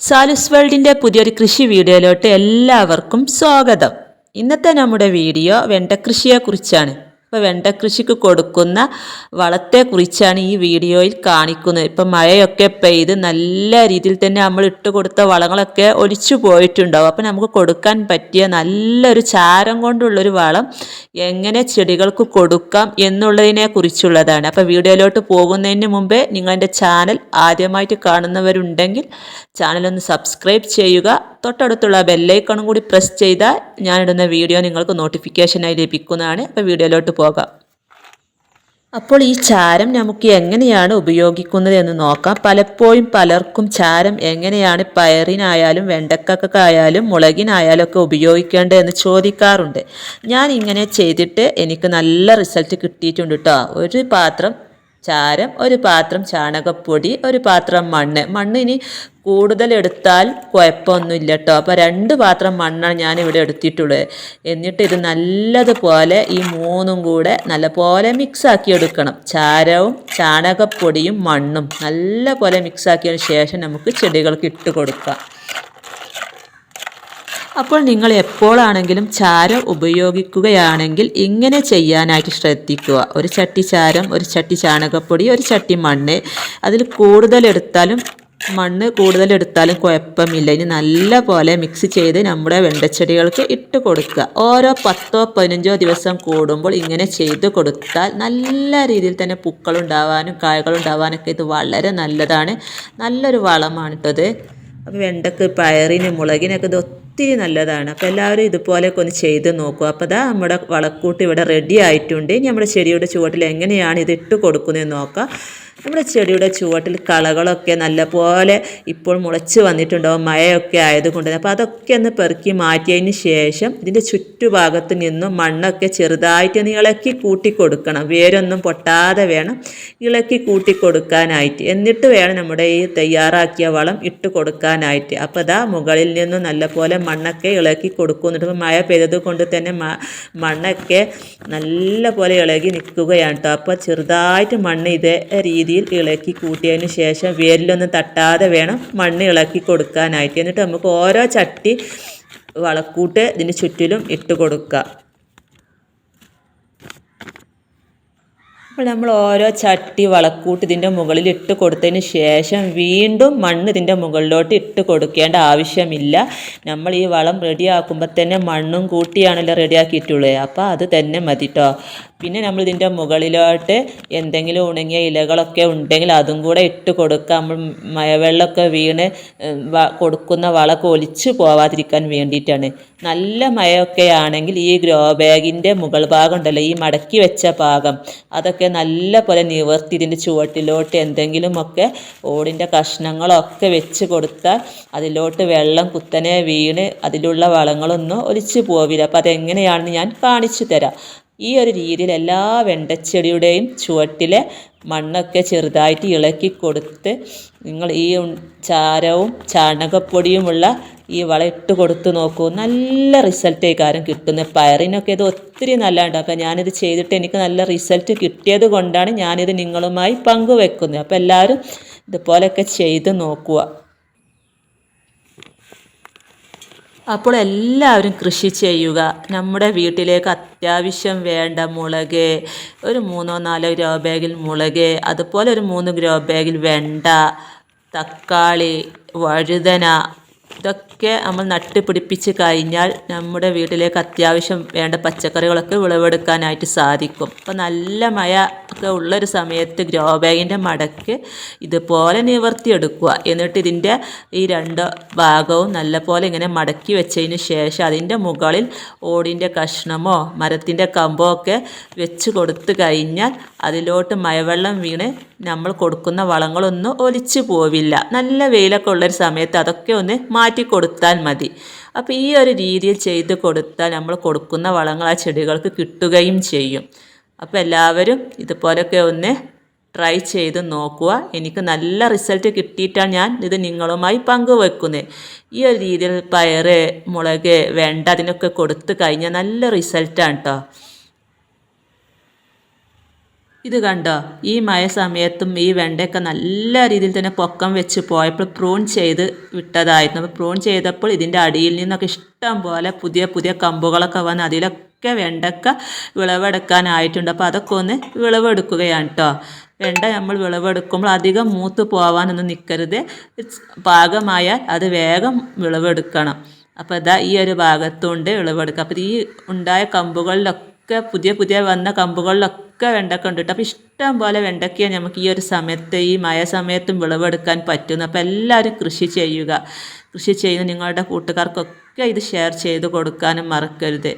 സാലുസ് വേൾഡിന്റെ പുതിയൊരു കൃഷി വീഡിയോയിലോട്ട് എല്ലാവർക്കും സ്വാഗതം. ഇന്നത്തെ നമ്മുടെ വീഡിയോ വെണ്ടക്കൃഷിയെക്കുറിച്ചാണ്. ഇപ്പോൾ വെണ്ട കൃഷിക്ക് കൊടുക്കുന്ന വളത്തെക്കുറിച്ചാണ് ഈ വീഡിയോയിൽ കാണിക്കുന്നത്. ഇപ്പം മഴയൊക്കെ പെയ്ത് നല്ല രീതിയിൽ തന്നെ നമ്മൾ ഇട്ട് കൊടുത്ത വളങ്ങളൊക്കെ ഒലിച്ചു പോയിട്ടുണ്ടാവും. അപ്പം നമുക്ക് കൊടുക്കാൻ പറ്റിയ നല്ലൊരു ചാരം കൊണ്ടുള്ളൊരു വളം എങ്ങനെ ചെടികൾക്ക് കൊടുക്കാം എന്നുള്ളതിനെ കുറിച്ചുള്ളതാണ്. അപ്പോൾ വീഡിയോയിലോട്ട് പോകുന്നതിന് മുമ്പേ നിങ്ങളെന്റെ ചാനൽ ആദ്യമായിട്ട് കാണുന്നവരുണ്ടെങ്കിൽ ചാനലൊന്ന് സബ്സ്ക്രൈബ് ചെയ്യുക. തൊട്ടടുത്തുള്ള ബെല്ലൈക്കണും കൂടി പ്രസ് ചെയ്താൽ ഞാനിടുന്ന വീഡിയോ നിങ്ങൾക്ക് നോട്ടിഫിക്കേഷനായി ലഭിക്കുന്നതാണ്. അപ്പോൾ വീഡിയോയിലോട്ട് പോകാം. അപ്പോൾ ഈ ചാരം നമുക്ക് എങ്ങനെയാണ് ഉപയോഗിക്കുന്നത് എന്ന് നോക്കാം. പലപ്പോഴും പലർക്കും ചാരം എങ്ങനെയാണ് പയറിനായാലും വെണ്ടക്കക്കായാലും മുളകിനായാലും ഒക്കെ ഉപയോഗിക്കേണ്ടതെന്ന് ചോദിക്കാറുണ്ട്. ഞാൻ ഇങ്ങനെ ചെയ്തിട്ട് എനിക്ക് നല്ല റിസൾട്ട് കിട്ടിയിട്ടുണ്ട് കേട്ടോ ഒരു പാത്രം ചാരം ഒരു പാത്രം ചാണകപ്പൊടി ഒരു പാത്രം മണ്ണ്. മണ്ണ് ഇനി കൂടുതൽ എടുത്താൽ കുഴപ്പമൊന്നുമില്ല കേട്ടോ അപ്പോൾ രണ്ട് പാത്രം മണ്ണാണ് ഞാൻ ഇവിടെ എടുത്തിട്ടുള്ളത്. എന്നിട്ട് ഇത് നല്ലതുപോലെ ഈ മൂന്നും കൂടെ നല്ലപോലെ മിക്സാക്കി എടുക്കണം. ചാരവും ചാണകപ്പൊടിയും മണ്ണും നല്ലപോലെ മിക്സാക്കിയതിന് ശേഷം നമുക്ക് ചെടികൾക്ക് ഇട്ട് കൊടുക്കാം. അപ്പോൾ നിങ്ങൾ എപ്പോഴാണെങ്കിലും ചാരം ഉപയോഗിക്കുകയാണെങ്കിൽ ഇങ്ങനെ ചെയ്യാനായിട്ട് ശ്രദ്ധിക്കുക. ഒരു ചട്ടി ചാരം ഒരു ചട്ടി ചാണകപ്പൊടി ഒരു ചട്ടി മണ്ണ്. അതിൽ കൂടുതലെടുത്താലും മണ്ണ് കൂടുതലെടുത്താലും കുഴപ്പമില്ല. ഇനി നല്ല പോലെ മിക്സ് ചെയ്ത് നമ്മുടെ വെണ്ടച്ചെടികൾക്ക് ഇട്ട് കൊടുക്കുക. ഓരോ പത്തോ പതിനഞ്ചോ ദിവസം കൂടുമ്പോൾ ഇങ്ങനെ ചെയ്ത് കൊടുത്താൽ നല്ല രീതിയിൽ തന്നെ പൂക്കളുണ്ടാവാനും കായകളുണ്ടാവാനൊക്കെ ഇത് വളരെ നല്ലതാണ്. നല്ലൊരു വളമാണ് വെണ്ടക്ക് പയറിന് മുളകിനൊക്കെ ഇത് ഒത്തിരി നല്ലതാണ്. അപ്പോൾ എല്ലാവരും ഇതുപോലെയൊക്കെ ഒന്ന് ചെയ്ത് നോക്കുക അപ്പോൾ അതാ നമ്മുടെ വളക്കൂട്ട് ഇവിടെ റെഡി ആയിട്ടുണ്ട്. ഇനി നമ്മുടെ ചെടിയുടെ ചുവട്ടിൽ എങ്ങനെയാണ് ഇത് ഇട്ട് കൊടുക്കുന്നതെന്ന് നോക്കാം. നമ്മുടെ ചെടിയുടെ ചുവട്ടിൽ കളകളൊക്കെ നല്ലപോലെ ഇപ്പോൾ മുളച്ച് വന്നിട്ടുണ്ടാവും മഴയൊക്കെ ആയതുകൊണ്ട്. അപ്പോൾ അതൊക്കെ ഒന്ന് പെറുക്കി മാറ്റിയതിന് ശേഷം ഇതിന്റെ ചുറ്റുഭാഗത്ത് നിന്നും മണ്ണൊക്കെ ചെറുതായിട്ട് ഒന്ന് ഇളക്കി കൂട്ടി കൊടുക്കണം വേരൊന്നും പൊട്ടാതെ വേണം ഇളക്കി കൂട്ടി കൊടുക്കാനായിട്ട് എന്നിട്ട് വേണം നമ്മുടെ ഈ തയ്യാറാക്കിയ വളം ഇട്ട് കൊടുക്കാനായിട്ട്. അപ്പോൾ അതാ മുകളിൽ നിന്നും നല്ലപോലെ മണ്ണൊക്കെ ഇളക്കി കൊടുക്കുന്നുണ്ട്. അപ്പോൾ മഴ പെയ്തത് കൊണ്ട് തന്നെ മണ്ണൊക്കെ നല്ലപോലെ ഇളകി നിൽക്കുകയാണ് കേട്ടോ. അപ്പോൾ ചെറുതായിട്ട് മണ്ണ് ഇതേ രീതി രീതിയിൽ ഇളക്കി കൂട്ടിയതിന് ശേഷം വേരിലൊന്നും തട്ടാതെ വേണം മണ്ണ് ഇളക്കി കൊടുക്കാനായിട്ട്. എന്നിട്ട് നമുക്ക് ഓരോ ചട്ടി വളക്കൂട്ട് ഇതിന് ചുറ്റിലും ഇട്ട് കൊടുക്കുക. അപ്പോൾ നമ്മൾ ഓരോ ചട്ടി വളക്കൂട്ട് ഇതിന്റെ മുകളിൽ ഇട്ട് കൊടുത്തതിന് ശേഷം വീണ്ടും മണ്ണ് ഇതിന്റെ മുകളിലോട്ട് ഇട്ട് കൊടുക്കേണ്ട ആവശ്യമില്ല. നമ്മൾ ഈ വളം റെഡിയാക്കുമ്പോൾ തന്നെ മണ്ണും കൂട്ടിയാണല്ലോ റെഡിയാക്കിയിട്ടുള്ളത്. അപ്പോൾ അത് തന്നെ മതി കേട്ടോ പിന്നെ നമ്മൾ ഇതിന്റെ മുകളിലോട്ട് എന്തെങ്കിലും ഉണങ്ങിയ ഇലകളൊക്കെ ഉണ്ടെങ്കിൽ അതും കൂടെ ഇട്ട് കൊടുക്കാം നമ്മൾ മഴവെള്ളമൊക്കെ വീണ് കൊടുക്കുന്ന വളമൊക്കെ ഒലിച്ചു പോവാതിരിക്കാൻ വേണ്ടിയിട്ടാണ്. നല്ല മഴയൊക്കെ ആണെങ്കിൽ ഈ ഗ്രോ ബാഗിന്റെ മുകൾ ഭാഗം ഉണ്ടല്ലോ ഈ മടക്കി വെച്ച ഭാഗം അതൊക്കെ നല്ല പോലെ നിവർത്തി ഇതിന്റെ ചുവട്ടിലോട്ട് എന്തെങ്കിലുമൊക്കെ ഓടിന്റെ കഷ്ണങ്ങളൊക്കെ വെച്ച് കൊടുത്താൽ അതിലോട്ട് വെള്ളം കുത്തനെ വീണ് അതിലുള്ള വളങ്ങളൊന്നും ഒലിച്ചു പോവില്ല. അപ്പോൾ അതെങ്ങനെയാണെന്ന് ഞാൻ കാണിച്ചു തരാം. ഈ ഒരു രീതിയിൽ എല്ലാ വെണ്ടച്ചെടിയുടെയും ചുവട്ടിലെ മണ്ണൊക്കെ ചെറുതായിട്ട് ഇളക്കി കൊടുത്ത് നിങ്ങൾ ഈ ചാരവും ചാണകപ്പൊടിയുമുള്ള ഈ വളം ഇട്ട് കൊടുത്ത് നോക്കൂ. നല്ല റിസൾട്ട് കാരണം കിട്ടുന്നത് പയറിനൊക്കെ ഇത് ഒത്തിരി നല്ലതാണ് അപ്പോൾ ഞാനിത് ചെയ്തിട്ട് എനിക്ക് നല്ല റിസൾട്ട് കിട്ടിയത് കൊണ്ടാണ് ഞാനിത് നിങ്ങളുമായി പങ്കുവെക്കുന്നത്. അപ്പോൾ എല്ലാവരും ഇതുപോലെയൊക്കെ ചെയ്ത് നോക്കുക. അപ്പോൾ എല്ലാവരും കൃഷി ചെയ്യുക. നമ്മുടെ വീട്ടിലേക്ക് അത്യാവശ്യം വേണ്ട മുളക് ഒരു മൂന്നോ നാലോ ഗ്രോ ബാഗിൽ മുളക് അതുപോലെ ഒരു മൂന്ന് ഗ്രോ ബാഗിൽ വെണ്ട തക്കാളി വഴുതന ഇതൊക്കെ നമ്മൾ നട്ട് പിടിപ്പിച്ച് കഴിഞ്ഞാൽ നമ്മുടെ വീട്ടിലേക്ക് അത്യാവശ്യം വേണ്ട പച്ചക്കറികളൊക്കെ വിളവെടുക്കാനായിട്ട് സാധിക്കും. അപ്പോൾ നല്ല മഴ ഒക്കെ ഉള്ളൊരു സമയത്ത് ഗ്രോ ബാഗിന്റെ മടക്ക് ഇതുപോലെ നിവർത്തി എടുക്കുക എന്നിട്ട് ഇതിന്റെ ഈ രണ്ട് ഭാഗവും നല്ലപോലെ ഇങ്ങനെ മടക്കി വെച്ചതിന് ശേഷം അതിന്റെ മുകളിൽ ഓടിന്റെ കഷ്ണമോ മരത്തിന്റെ കമ്പോ ഒക്കെ വെച്ച് കൊടുത്തു കഴിഞ്ഞാൽ അതിലോട്ട് മഴവെള്ളം വീണ് നമ്മൾ കൊടുക്കുന്ന വളങ്ങളൊന്നും ഒലിച്ചു പോവില്ല. നല്ല വെയിലൊക്കെ ഉള്ളൊരു സമയത്ത് അതൊക്കെ ഒന്ന് മാറ്റി കൊടുത്താൽ മതി. അപ്പോൾ ഈ ഒരു രീതിയിൽ ചെയ്ത് കൊടുത്താൽ നമ്മൾ കൊടുക്കുന്ന വളങ്ങൾ ആ ചെടികൾക്ക് കിട്ടുകയും ചെയ്യും. അപ്പോൾ എല്ലാവരും ഇതുപോലൊക്കെ ഒന്ന് ട്രൈ ചെയ്ത് നോക്കുക. എനിക്ക് നല്ല റിസൾട്ട് കിട്ടിയിട്ടാണ് ഞാൻ ഇത് നിങ്ങളുമായി പങ്കുവെക്കുന്നത് ഈ ഒരു രീതിയിൽ പയർ മുളക് വെണ്ട അതിനൊക്കെ കൊടുത്തു കഴിഞ്ഞാൽ നല്ല റിസൾട്ടാണ് കേട്ടോ ഇത് കണ്ടോ? ഈ മഴ സമയത്തും ഈ വെണ്ടയൊക്കെ നല്ല രീതിയിൽ തന്നെ പൊക്കം വെച്ച് പോയപ്പോൾ പ്രൂൺ ചെയ്ത് വിട്ടതായിരുന്നു. അപ്പോൾ പ്രൂൺ ചെയ്തപ്പോൾ ഇതിന്റെ അടിയിൽ നിന്നൊക്കെ ഇഷ്ടം പോലെ പുതിയ പുതിയ കമ്പുകളൊക്കെ വന്ന് അതിലൊക്കെ വെണ്ടക്ക വിളവെടുക്കാനായിട്ടുണ്ട്. അപ്പോൾ അതൊക്കെ ഒന്ന് വിളവെടുക്കുകയാണ് കേട്ടോ വെണ്ട നമ്മൾ വിളവെടുക്കുമ്പോൾ അധികം മൂത്ത് പോവാനൊന്നും നിൽക്കരുത് പാകമായാൽ അത് വേഗം വിളവെടുക്കണം. അപ്പോൾ ഇതാ ഈ ഒരു ഭാഗത്തുണ്ട് വിളവെടുക്കുക. അപ്പോൾ ഈ ഉണ്ടായ കമ്പുകളിലൊക്കെ പുതിയ പുതിയ വന്ന കമ്പുകളിലൊക്കെ വെണ്ടക്ക ഉണ്ട് കേട്ടോ അപ്പോൾ ഇഷ്ടം പോലെ വെണ്ടയ്ക്ക നമുക്ക് ഈ ഒരു സമയത്ത് ഈ മഴ സമയത്തും വിളവെടുക്കാൻ പറ്റുന്നു അപ്പോൾ എല്ലാവരും കൃഷി ചെയ്യുക. കൃഷി ചെയ്യുന്ന നിങ്ങളുടെ കൂട്ടുകാർക്കൊക്കെ ഇത് ഷെയർ ചെയ്ത് കൊടുക്കാനും മറക്കരുത്.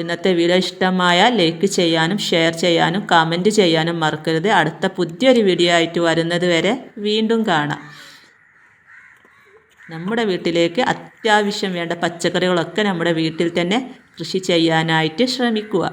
ഇന്നത്തെ വീഡിയോ ഇഷ്ടമായാൽ ലൈക്ക് ചെയ്യാനും ഷെയർ ചെയ്യാനും കമന്റ് ചെയ്യാനും മറക്കരുത്. അടുത്ത പുതിയൊരു വീഡിയോ ആയിട്ട് വരുന്നത് വരെ വീണ്ടും കാണാം. നമ്മുടെ വീട്ടിലേക്ക് അത്യാവശ്യം വേണ്ട പച്ചക്കറികളൊക്കെ നമ്മുടെ വീട്ടിൽ തന്നെ കൃഷി ചെയ്യാനായിട്ട് ശ്രമിക്കുക.